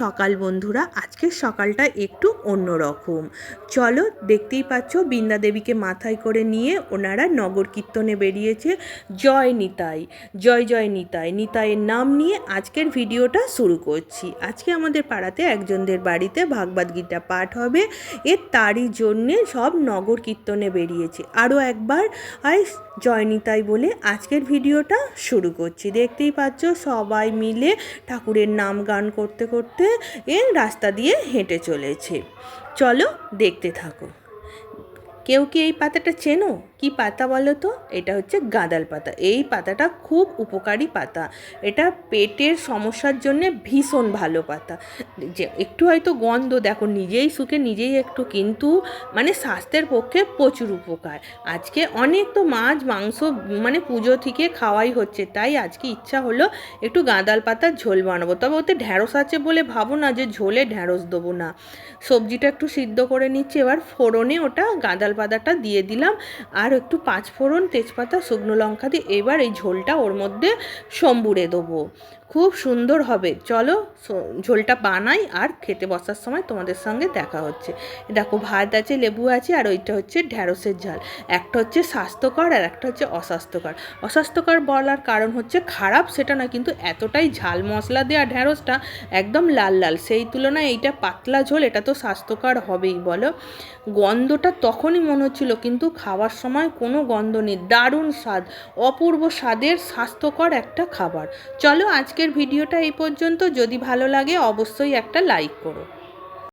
সকাল বন্ধুরা। আজকের সকালটা একটু অন্যরকম চলো, দেখতেই পাচ্ছ বৃন্দা দেবীকে মাথায় করে নিয়ে ওনারা নগর কীর্তনে বেরিয়েছে। জয় নিতাই, জয় জয় নিতাই। নিতাইয়ের নাম নিয়ে আজকের ভিডিওটা শুরু করছি। আজকে আমাদের পাড়াতে একজনদের বাড়িতে ভাগবত গীতা পাঠ হবে। এর তারই জন্যে সব নগর কীর্তনে বেরিয়েছে। আরও একবার জয় নিতাই বলে আজকের ভিডিওটা শুরু করছি। দেখতেই পাচ্ছ সবাই মিলে ঠাকুরের নাম গান করতে করতে এ রাস্তা দিয়ে হেঁটে চলেছে। চলো দেখতে থাকো। কেউ কি এই পাতাটা চেনো? কি পাতা বলো তো? এটা হচ্ছে গাঁদাল পাতা। এই পাতাটা খুব উপকারী পাতা। এটা পেটের সমস্যার জন্য ভীষণ ভালো পাতা। যে একটু হয়তো গন্ধ, দেখো নিজেই শুকে, নিজেই একটু কিন্তু মানে স্বাস্থ্যের পক্ষে প্রচুর উপকার। আজকে অনেক তো মাছ, মাংস মানে পুজো থেকে খাওয়াই হচ্ছে, তাই আজকে ইচ্ছা হলো একটু গাঁদাল পাতার ঝোল বানাবো। তবে ওতে ঢ্যাঁড়স আছে বলে ভাবো না যে ঝোলে ঢ্যাঁড়স দেবো না। সবজিটা একটু সিদ্ধ করে নিচ্ছি, এবার ফোড়নে ওটা গাঁদাল পাতাটা দিয়ে দিলাম। আর একটু পাঁচ ফোড়ন তেজপাতা, শুকনো লঙ্কা দিয়ে এবার এই ঝোলটা ওর মধ্যে সম্বুরে দেবো। খুব সুন্দর হবে। চলো ঝোলটা বানাই আর খেতে বসার সময় তোমাদের সঙ্গে দেখা হচ্ছে। দেখো ভাত আছে, লেবু আছে, আর ওইটা হচ্ছে ঢ্যাঁড়সের ঝাল। একটা হচ্ছে স্বাস্থ্যকর আর একটা হচ্ছে অস্বাস্থ্যকর। অস্বাস্থ্যকর বলার কারণ হচ্ছে খারাপ, সেটা না, কিন্তু এতটাই ঝাল মশলা দেওয়া ঢ্যাঁড়সটা একদম লাল লাল। সেই তুলনায় এইটা পাতলা ঝোল, এটা তো স্বাস্থ্যকর হবেই, বলো। গন্ধটা তখনই মনে হচ্ছিল, কিন্তু খাওয়ার সময় কোনো গন্ধ নেই। দারুণ স্বাদ, অপূর্ব স্বাদের স্বাস্থ্যকর একটা খাবার। চলো আজকের ভিডিওটা এই পর্যন্ত। যদি ভালো লাগে অবশ্যই একটা লাইক করো।